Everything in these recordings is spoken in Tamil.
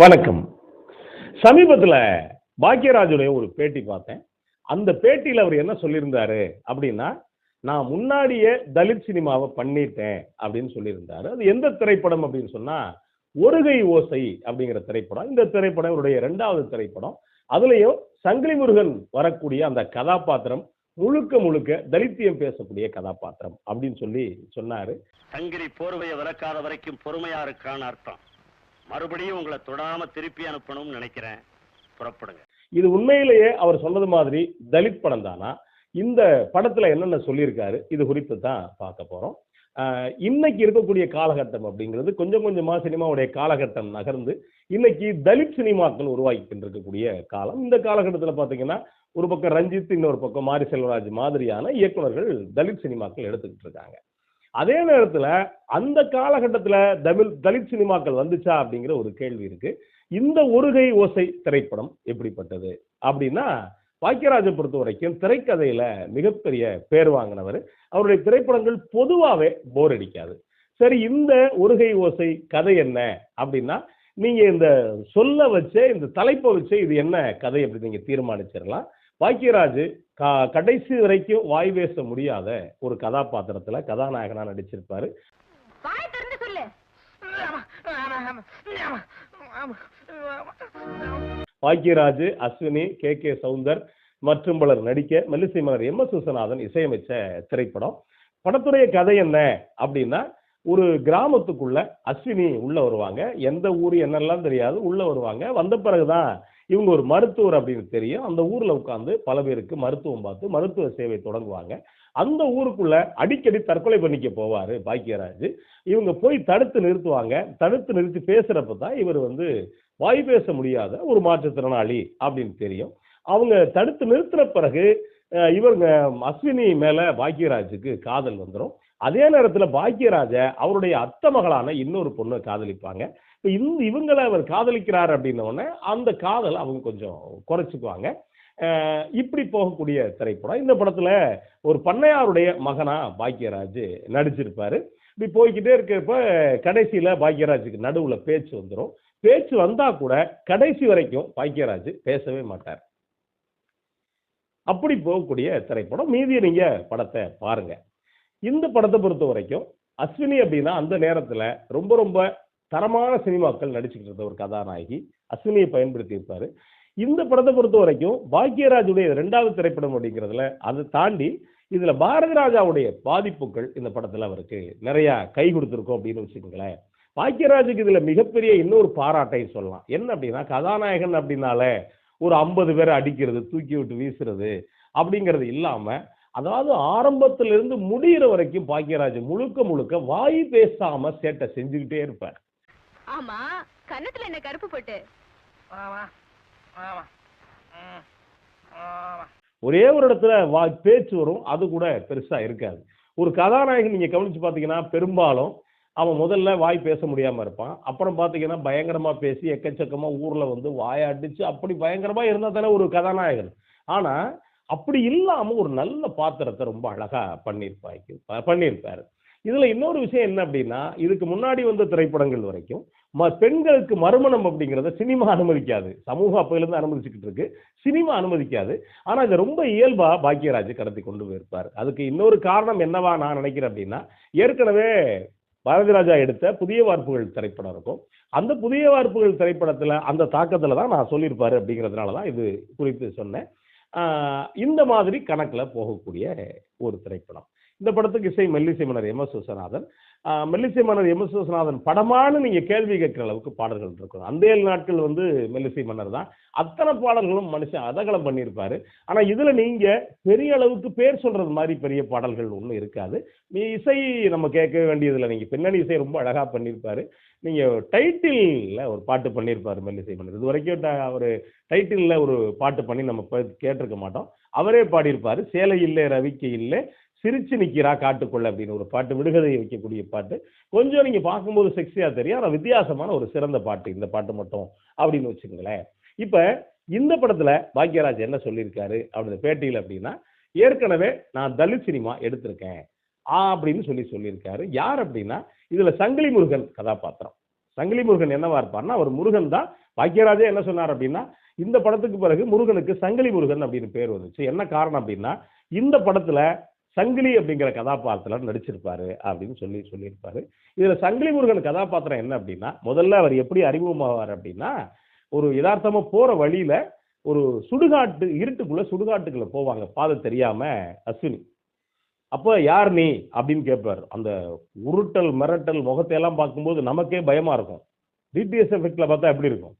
வணக்கம். சமீபத்தில் பாக்யராஜுடைய ஒரு பேட்டி பார்த்தேன். அந்த பேட்டியில் அவர் என்ன சொல்லியிருந்தாரு அப்படின்னா நான் முன்னாடியே தலித் சினிமாவை பண்ணிட்டேன் அப்படின்னு சொல்லியிருந்தாரு. அது எந்த திரைப்படம் அப்படின்னு சொன்னா ஒருகை ஓசை அப்படிங்கிற திரைப்படம். இந்த திரைப்படம் இவருடைய இரண்டாவது திரைப்படம். அதுலயும் சங்கிலி முருகன் வரக்கூடிய அந்த கதாபாத்திரம் முழுக்க முழுக்க தலித்தியம் பேசக்கூடிய கதாபாத்திரம் அப்படின்னு சொல்லி சொன்னாரு. சங்கிலி போர்வையை விளக்காத வரைக்கும் பொறுமையா இருக்கான்னு அர்த்தம். மறுபடியும் உங்களை தொடாம திருப்பி அனுப்பணும்னு நினைக்கிறேன். புறப்படுங்க. இது உண்மையிலேயே அவர் சொன்னது மாதிரி தலித் படம் தானா? இந்த படத்துல என்னென்ன சொல்லியிருக்காரு? இது குறித்து தான் பார்க்க போறோம். இன்னைக்கு இருக்கக்கூடிய காலகட்டம் அப்படிங்கிறது கொஞ்சம் கொஞ்சமா சினிமாவுடைய காலகட்டம் நகர்ந்து இன்னைக்கு தலித் சினிமாக்கள் உருவாக்கிட்டு இருக்கக்கூடிய காலம். இந்த காலகட்டத்தில் பார்த்தீங்கன்னா ஒரு பக்கம் ரஞ்சித் இன்னொரு பக்கம் மாரி செல்வராஜ் மாதிரியான இயக்குநர்கள் தலித் சினிமாக்கள் எடுத்துக்கிட்டு இருக்காங்க. அதே நேரத்தில் அந்த காலகட்டத்தில் தமிழ் தலித் சினிமாக்கள் வந்துச்சா அப்படிங்கிற ஒரு கேள்வி இருக்கு. இந்த ஒருகை ஓசை திரைப்படம் எப்படிப்பட்டது? அப்படின்னா பாக்கியராஜை பொறுத்த வரைக்கும் திரைக்கதையில மிகப்பெரிய பேர் வாங்கினவர். அவருடைய திரைப்படங்கள் பொதுவாகவே போர் அடிக்காது. சரி இந்த ஒருகை ஓசை கதை என்ன அப்படின்னா நீங்க இந்த சொல்ல வச்சே இந்த தலைப்பை வச்சே இது என்ன கதை அப்படி நீங்க தீர்மானிச்சிடலாம். பாக்கியராஜ் கடைசி வரைக்கும் வாய் பேச முடியாத ஒரு கதாபாத்திரத்துல கதாநாயகனா நடிச்சிருப்பாரு. பாக்கியராஜ் அஸ்வினி கே கே சவுந்தர் மற்றும் பலர் நடிக்க மெல்லிசை மலர் எம். எஸ். விஸ்வநாதன் இசையமைச்ச திரைப்படம். படத்துடைய கதை என்ன அப்படின்னா ஒரு கிராமத்துக்குள்ள அஸ்வினி உள்ள வருவாங்க. எந்த ஊர் என்னெல்லாம் தெரியாது. உள்ள வருவாங்க. வந்த பிறகுதான் இவங்க ஒரு மருத்துவர் அப்படின்னு தெரியும். அந்த ஊர்ல உட்காந்து பல பேருக்கு மருத்துவம் பார்த்து மருத்துவ சேவை தொடங்குவாங்க. அந்த ஊருக்குள்ள அடிக்கடி தற்கொலை பண்ணிக்க போவாரு பாக்கியராஜ். இவங்க போய் தடுத்து நிறுத்துவாங்க. தடுத்து நிறுத்தி பேசுறப்ப தான் இவர் வந்து வாய் பேச முடியாத ஒரு மாற்றுத்திறனாளி அப்படின்னு தெரியும். அவங்க தடுத்து நிறுத்தின பிறகு இவங்க அஸ்வினி மேல பாக்கியராஜுக்கு காதல் வந்துடும் அதே நேரத்துல பாக்கியராஜ அவருடைய அத்த மகளான இன்னொரு பொண்ணை காதலிப்பாங்க. இப்போ இந்த இவங்களை அவர் காதலிக்கிறார் அப்படின்னோடனே அந்த காதல் அவங்க கொஞ்சம் குறைச்சிக்குவாங்க. இப்படி போகக்கூடிய திரைப்படம். இந்த படத்தில் ஒரு பண்ணையாருடைய மகனா பாக்கியராஜ் நடிச்சிருப்பாரு. இப்படி போய்கிட்டே இருக்கிறப்ப கடைசியில் பாக்கியராஜுக்கு நடுவில் பேச்சு வந்துடும் பேச்சு வந்தா கூட கடைசி வரைக்கும் பாக்கியராஜ் பேசவே மாட்டார். அப்படி போகக்கூடிய திரைப்படம். மீதியை நீங்க படத்தை பாருங்க. இந்த படத்தை பொறுத்த வரைக்கும் அஸ்வினி அப்படின்னா அந்த நேரத்தில் ரொம்ப ரொம்ப தரமான சினிமாக்கள் நடிச்சுக்கிட்டு இருந்த ஒரு கதாநாயகி அஸ்வினியை பயன்படுத்தி இருப்பாரு இந்த படத்தை பொறுத்த வரைக்கும் பாக்கியராஜுடைய ரெண்டாவது திரைப்படம் அப்படிங்கிறதுல அதை தாண்டி இதுல பாரதி ராஜாவுடைய பாதிப்புகள் இந்த படத்துல அவருக்கு நிறைய கை கொடுத்துருக்கோம் அப்படின்னு வச்சுக்கோங்களேன். பாக்கியராஜுக்கு இதுல மிகப்பெரிய இன்னொரு பாராட்டை சொல்லலாம். என்ன அப்படின்னா கதாநாயகன் அப்படின்னாலே ஒரு ஐம்பது பேரை அடிக்கிறது தூக்கி விட்டு வீசுறது அப்படிங்கிறது இல்லாம அதாவது ஆரம்பத்திலிருந்து இருந்து முடியிற வரைக்கும் பாக்கியராஜ் முழுக்க முழுக்க வாய் பேசாம சேட்டை செஞ்சுக்கிட்டே இருப்பார். ஆமா கன்னத்துல என்ன கருப்பு போட்டு. ஆமா ஆமா ம், ஆமா ஒரே ஒரு இடத்துல வா பேச்சு வரும் அது கூட பெருசா இருக்காது. ஒரு கதாநாயகன் நீங்க கவனிச்சு பாத்தீங்கன்னா பெரும்பாலும் அவன் முதல்ல வாய் பேச முடியாம இருப்பான். அப்புறம் பாத்தீங்கன்னா பயங்கரமா பேசி எக்கச்சக்கமா ஊர்ல வந்து வாயை அடிச்சு அப்படி பயங்கரமா இருந்தா தானே ஒரு கதாநாயகன். ஆனா அப்படி இல்லாம ஒரு நல்ல பாத்திரத்தை ரொம்ப அழகா பண்ணியிருப்பாய்க்கு ப- பண்ணியிருப்பாரு இதுல இன்னொரு விஷயம் என்ன அப்படின்னா இதுக்கு முன்னாடி வந்த திரைப்படங்கள் வரைக்கும் பெண்களுக்கு மறுமணம் அப்படிங்கிறத சினிமா அனுமதிக்காது. சமூக அப்பையிலேருந்து அனுமதிச்சுக்கிட்டு இருக்கு. சினிமா அனுமதிக்காது. ஆனால் இதை ரொம்ப இயல்பாக பாக்கியராஜ் கடத்தி கொண்டு போயிருப்பார். அதுக்கு இன்னொரு காரணம் என்னவா நான் நினைக்கிறேன் அப்படின்னா ஏற்கனவே பாரதிராஜா எடுத்த புதிய வார்ப்புகள் திரைப்படம் இருக்கும். அந்த புதிய வார்ப்புகள் திரைப்படத்தில் அந்த தாக்கத்தில் தான் நான் சொல்லியிருப்பாரு அப்படிங்கிறதுனால தான் இது குறித்து சொன்னேன். இந்த மாதிரி கணக்கில் போகக்கூடிய ஒரு திரைப்படம். இந்த படத்துக்கு இசை மெல்லிசை மன்னர் எம் எஸ் விஸ்வநாதன். மெல்லிசை மன்னர் எம் எஸ் விஸ்வநாதன் படமானு நீங்கள் கேள்வி கேட்குற அளவுக்கு பாடல்கள் இருக்கும். அந்த ஏழு நாட்கள் வந்து மெல்லிசை மன்னர் தான். அத்தனை பாடல்களும் மனுஷன் அதகலம் பண்ணியிருப்பார். ஆனால் இதில் நீங்கள் பெரிய அளவுக்கு பேர் சொல்கிறது மாதிரி பெரிய பாடல்கள் ஒன்றும் இருக்காது. நீ இசை நம்ம கேட்க வேண்டியதில்லை. நீங்கள் பின்னணி இசை ரொம்ப அழகாக பண்ணியிருப்பாரு. நீங்கள் டைட்டிலில் ஒரு பாட்டு பண்ணியிருப்பார் மெல்லிசை மன்னர் இது வரைக்கும் ட- டைட்டிலில் ஒரு பாட்டு பண்ணி நம்ம கேட்டிருக்க மாட்டோம். அவரே பாடியிருப்பார். சேலை இல்லை ரவிக்கு இல்லை. சிரிச்சு நிற்கிறா காட்டுக்குள்ள அப்படின்னு ஒரு பாட்டு விடுகதை வைக்கக்கூடிய பாட்டு. கொஞ்சம் நீங்க பார்க்கும்போது செக்ஸியா தெரியும். ஆனால் வித்தியாசமான ஒரு சிறந்த பாட்டு இந்த பாட்டு மட்டும் அப்படின்னு வச்சுக்கோங்களேன். இப்ப இந்த படத்துல பாக்யராஜ் என்ன சொல்லியிருக்காரு அப்படின்னு பேட்டியில் அப்படின்னா ஏற்கனவே நான் தலித் சினிமா எடுத்திருக்கேன். ஆ அப்படின்னு சொல்லி சொல்லியிருக்காரு. யார் அப்படின்னா இதுல சங்கிலி முருகன் கதாபாத்திரம். சங்கிலி முருகன் என்னவா இருப்பார்னா அவர் முருகன் தான். பாக்கியராஜே என்ன சொன்னார் அப்படின்னா இந்த படத்துக்கு பிறகு முருகனுக்கு சங்கிலி முருகன் அப்படின்னு பேர் வந்துச்சு. என்ன காரணம் அப்படின்னா இந்த படத்துல சங்கிலி அப்படிங்கிற கதாபாத்திரம் நடிச்சிருப்பாரு அப்படின்னு சொல்லி சொல்லியிருப்பாரு. இதுல சங்கிலி முருகன் கதாபாத்திரம் என்ன அப்படின்னா முதல்ல அவர் எப்படி அறிமுகமாவார் அப்படின்னா ஒரு யதார்த்தமா போற வழியில ஒரு சுடுகாட்டு இருட்டுக்குள்ள சுடுகாட்டுக்குள்ள போவாங்க. பாதை தெரியாம அஸ்வினி. அப்போ யார் நீ அப்படின்னு கேட்பார். அந்த உருட்டல் மிரட்டல் முகத்தை எல்லாம் பார்க்கும்போது நமக்கே பயமா இருக்கும். டிடிஎஸ் எஃபெக்ட்ல பார்த்தா எப்படி இருக்கும்?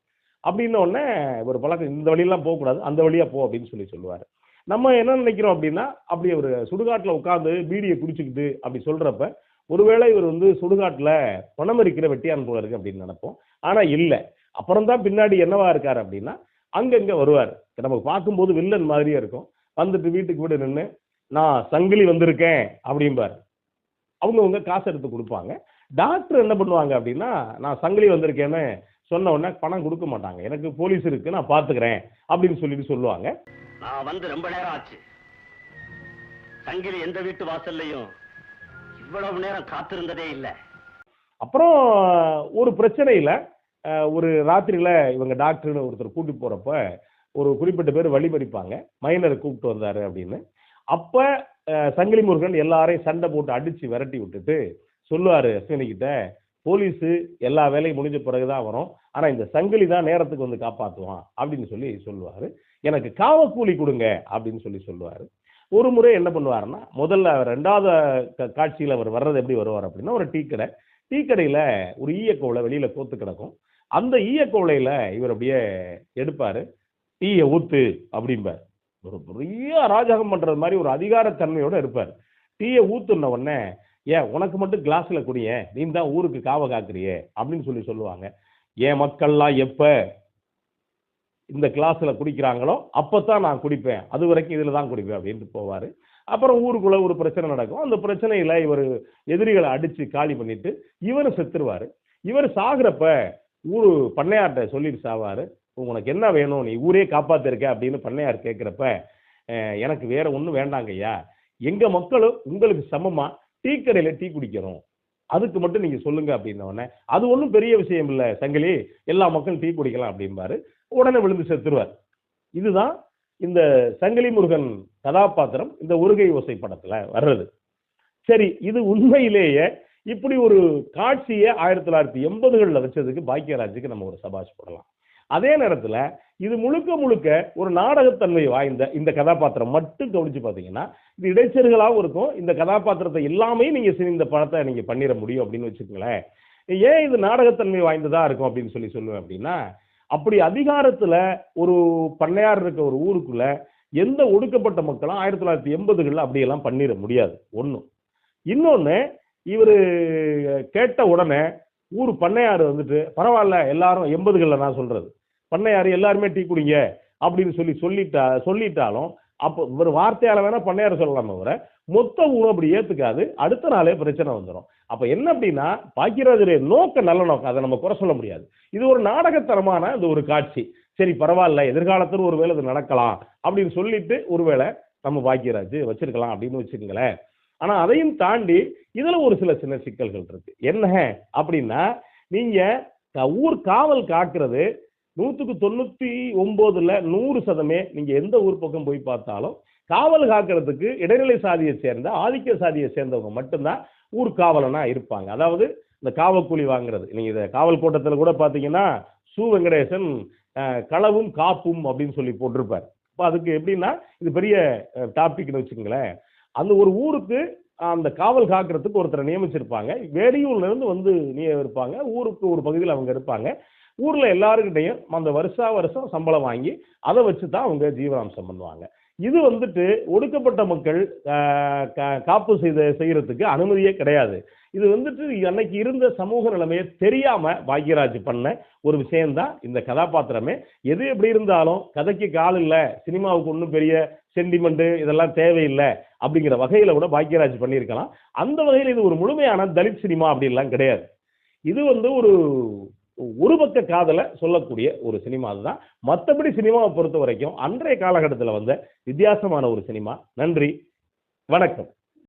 அப்படின்ன உடனே ஒரு பழக்கம் இந்த வழியெல்லாம் போகக்கூடாது. அந்த வழியா போ அப்படின்னு சொல்லி சொல்லுவார். நம்ம என்ன நினைக்கிறோம் அப்படின்னா அப்படி ஒரு சுடுகாட்டில் உட்காந்து பீடியை குடிச்சுக்கிட்டு அப்படி சொல்றப்ப ஒருவேளை இவர் வந்து சுடுகாட்டில் பணமரிக்கிற வெட்டியான் போல இருக்கு அப்படின்னு நினைப்போம். ஆனால் இல்லை. அப்புறம் தான் பின்னாடி என்னவா இருக்கார் அப்படின்னா அங்கங்கே வருவார். நமக்கு பார்க்கும்போது வில்லன் மாதிரியே இருக்கும். வந்துட்டு வீட்டுக்கு வீடு நின்று நான் சங்கிலி வந்திருக்கேன் அப்படிம்பார். அவங்கவுங்க காசு எடுத்து கொடுப்பாங்க. டாக்டர் என்ன பண்ணுவாங்க அப்படின்னா நான் சங்கிலி வந்திருக்கேன்னு சொன்ன உடனே பணம் கொடுக்க மாட்டாங்க. எனக்கு போலீஸ் இருக்கு நான் பார்த்துக்கிறேன் அப்படின்னு சொல்லிட்டு சொல்லுவாங்க. நான் வந்து ரொம்ப நேரம் ஆச்சு. சங்கிலி எந்த வீட்டு வாசல்லையும் இவ்வளவு நேரம் காத்திருந்ததே இல்லை. அப்புறம் ஒரு பிரச்சனையில ஒரு ராத்திரியில இவங்க டாக்டர்னு ஒருத்தர் கூட்டி போறப்ப ஒரு குறிப்பிட்ட பேர் வழிமறிப்பாங்க மைனரை கூப்பிட்டு வந்தாரு அப்படின்னு. அப்ப சங்கிலி முருகன் எல்லாரையும் சண்டை போட்டு அடிச்சு விரட்டி விட்டுட்டு சொல்லுவாரு அஸ்வினி கிட்ட போலீஸு எல்லா வேலையும் முடிஞ்ச பிறகுதான் வரும். ஆனால் இந்த சங்கிலி தான் நேரத்துக்கு வந்து காப்பாற்றுவான் அப்படின்னு சொல்லி சொல்லுவார். எனக்கு காவக்கூலி கொடுங்க அப்படின்னு சொல்லி சொல்லுவார். ஒரு முறை என்ன பண்ணுவாருன்னா முதல்ல அவர் ரெண்டாவது காட்சியில் அவர் வர்றது எப்படி வருவார் அப்படின்னா ஒரு டீ கடை. டீ கடையில் ஒரு ஈயக்கோலை வெளியில் கோத்து கிடக்கும். அந்த ஈயக்கோலையில இவர் அப்படியே எடுப்பார். டீயை ஊத்து அப்படிம்பார். ஒரு பெரிய அராஜகம் பண்ணுறது மாதிரி ஒரு அதிகாரத்தன்மையோடு இருப்பார் டீயை ஊத்துன உடனே ஏன் உனக்கு மட்டும் கிளாஸில் குடிய நீ தான் ஊருக்கு காவ காக்குறியே அப்படின்னு சொல்லி சொல்லுவாங்க. என் மக்கள்லாம் எப்போ இந்த கிளாஸில் குடிக்கிறாங்களோ அப்போ தான் நான் குடிப்பேன். அது வரைக்கும் இதில் தான் குடிப்பேன் அப்படின்ட்டு போவார். அப்புறம் ஊருக்குள்ளே ஒரு பிரச்சனை நடக்கும். அந்த பிரச்சனையில் இவர் எதிரிகளை அடித்து காலி பண்ணிவிட்டு இவர் செத்துருவார். இவர் சாகுறப்ப ஊர் பண்ணையார்ட்ட சொல்லிட்டு சாவார். உனக்கு என்ன வேணும்? நீ ஊரே காப்பாற்றிருக்க அப்படின்னு பண்ணையார் கேட்குறப்ப எனக்கு வேறு ஒன்றும் வேண்டாங்கய்யா. எங்கள் மக்களும் உங்களுக்கு சமமாக டீ கடையில டீ குடிக்கிறோம் அதுக்கு மட்டும் நீங்க சொல்லுங்க அப்படின்ன உடனே அது ஒன்றும் பெரிய விஷயம் இல்லை சங்கிலி. எல்லா மக்களும் டீ குடிக்கலாம் அப்படிம்பாரு. உடனே விழுந்து செத்துருவார். இதுதான் இந்த சங்கிலி முருகன் கதாபாத்திரம் இந்த உருகை ஓசை படத்துல வர்றது. சரி இது உண்மையிலேயே இப்படி ஒரு காட்சியை ஆயிரத்தி தொள்ளாயிரத்தி எண்பதுகளில் வச்சதுக்கு பாக்கியராஜுக்கு நம்ம ஒரு சபாஷ் போடலாம். அதே நேரத்தில் இது முழுக்க முழுக்க ஒரு நாடகத்தன்மை வாய்ந்த இந்த கதாபாத்திரம் மட்டும் கவனிச்சு பார்த்தீங்கன்னா இது இடைச்சர்களாகவும் இருக்கும். இந்த கதாபாத்திரத்தை எல்லாமே நீங்கள் சரி இந்த படத்தை நீங்கள் பண்ணிட முடியும் அப்படின்னு வச்சுக்கோங்களேன். ஏன் இது நாடகத்தன்மை வாய்ந்ததாக இருக்கும் அப்படின்னு சொல்லி சொல்லுவேன் அப்படின்னா அப்படி அதிகாரத்தில் ஒரு பண்ணையார் இருக்க ஒரு ஊருக்குள்ள எந்த ஒடுக்கப்பட்ட மக்களும் ஆயிரத்தி தொள்ளாயிரத்தி எண்பதுகளில் அப்படியெல்லாம் பண்ணிட முடியாது. ஒன்றும் இன்னொன்று இவர் கேட்ட உடனே ஊர் பண்ணையார் வந்துட்டு பரவாயில்ல எல்லாரும் எண்பதுகளில் நான் சொல்கிறது பண்ணையார் எல்லாருமே டீ குடிங்க அப்படின்னு சொல்லி சொல்லிட்டா சொல்லிட்டாலும் அப்போ ஒரு வார்த்தையால வேணா பண்ணையார் சொல்லலாம் தவிர மொத்த ஊரும் அப்படி ஏற்றுக்காது அடுத்த நாளே பிரச்சனை வந்துடும் அப்போ என்ன அப்படின்னா பாக்கியராஜுடைய நோக்க நல்ல நோக்கம் அதை நம்ம குறை சொல்ல முடியாது. இது ஒரு நாடகத்தனமான இது ஒரு காட்சி. சரி பரவாயில்ல எதிர்காலத்தில் ஒருவேளை இது நடக்கலாம் அப்படின்னு சொல்லிட்டு ஒருவேளை நம்ம பாக்கியராஜ் வச்சிருக்கலாம் அப்படின்னு வச்சுக்கோங்களேன். ஆனால் அதையும் தாண்டி இதில் ஒரு சில சின்ன சிக்கல்கள் இருக்கு. என்ன அப்படின்னா நீங்கள் ஊர் காவல் காக்குறது நூற்றுக்கு தொண்ணூற்றி ஒம்போதில் நூறு சதமே நீங்கள் எந்த ஊர் பக்கம் போய் பார்த்தாலும் காவல் காக்கிறதுக்கு இடைநிலை சாதியை சேர்ந்த ஆதிக்க சாதியை சேர்ந்தவங்க மட்டும்தான் ஊர் காவலனாக இருப்பாங்க. அதாவது இந்த காவல்கூலி வாங்குறது. நீங்கள் இதை காவல் கூட்டத்தில் கூட பார்த்தீங்கன்னா சு வெங்கடேசன் களவும் காப்பும் அப்படின்னு சொல்லி போட்டிருப்பார். இப்போ அதுக்கு எப்படின்னா இது பெரிய டாபிக்னு வச்சுக்கோங்களேன். அந்த ஒரு ஊருக்கு அந்த காவல் காக்கிறதுக்கு ஒருத்தரை நியமிச்சிருப்பாங்க. வெளியூர்லேருந்து வந்து நீ இருப்பாங்க. ஊருக்கு ஒரு பகுதியில் அவங்க இருப்பாங்க. ஊர்ல எல்லாருக்கிட்டையும் அந்த வருஷா வருஷம் சம்பளம் வாங்கி அதை வச்சு தான் அவங்க ஜீவனாம்சம் பண்ணுவாங்க. இது வந்துட்டு ஒடுக்கப்பட்ட மக்கள் கா- காப்பு செய்த செய்யறதுக்கு அனுமதியே கிடையாது. இது வந்துட்டு அன்னைக்கு இருந்த சமூக நிலைமையை தெரியாம பாக்யராஜ் பண்ண ஒரு விஷயம்தான் இந்த கதாபாத்திரமே. எது எப்படி இருந்தாலும் கதைக்கு கால் இல்லை சினிமாவுக்கு ஒன்றும் பெரிய சென்டிமெண்ட் இதெல்லாம் தேவையில்லை அப்படிங்கிற வகையில கூட பாக்யராஜ் பண்ணியிருக்கலாம். அந்த வகையில் இது ஒரு முழுமையான தலித் சினிமா அப்படின்லாம் கிடையாது. இது வந்து ஒரு ஒரு பக்க காதலை சொல்லக்கூடிய ஒரு சினிமா அதுதான். மற்றபடி சினிமாவை பொறுத்த வரைக்கும் அன்றைய காலகட்டத்தில் வந்த வித்தியாசமான ஒரு சினிமா. நன்றி. வணக்கம்.